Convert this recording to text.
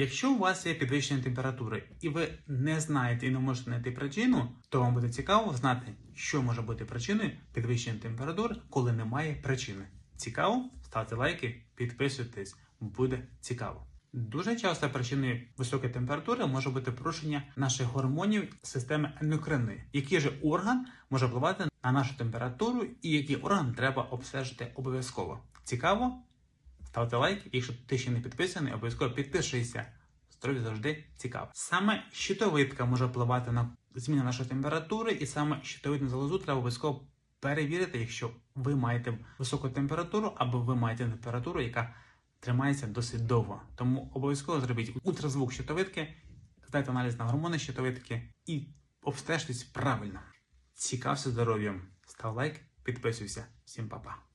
Якщо у вас є підвищення температури і ви не знаєте і не можете знайти причину, то вам буде цікаво знати, що може бути причиною підвищення температури, коли немає причини. Цікаво? Ставте лайки, підписуйтесь, буде цікаво. Дуже часто причиною високої температури може бути порушення наших гормонів системи ендокринної. Який же орган може впливати на нашу температуру і який орган треба обстежити обов'язково? Цікаво? Ставте лайк, якщо ти ще не підписаний, обов'язково підпишися. Здоров'я завжди цікаво. Саме щитовидка може впливати на зміну нашої температури, і саме щитовидну залозу треба обов'язково перевірити, якщо ви маєте високу температуру або ви маєте температуру, яка тримається досить довго. Тому обов'язково зробіть ультразвук щитовидки, здайте аналіз на гормони щитовидки і обстежтесь правильно. Цікався здоров'ям. Став лайк, підписуйся. Всім па-па.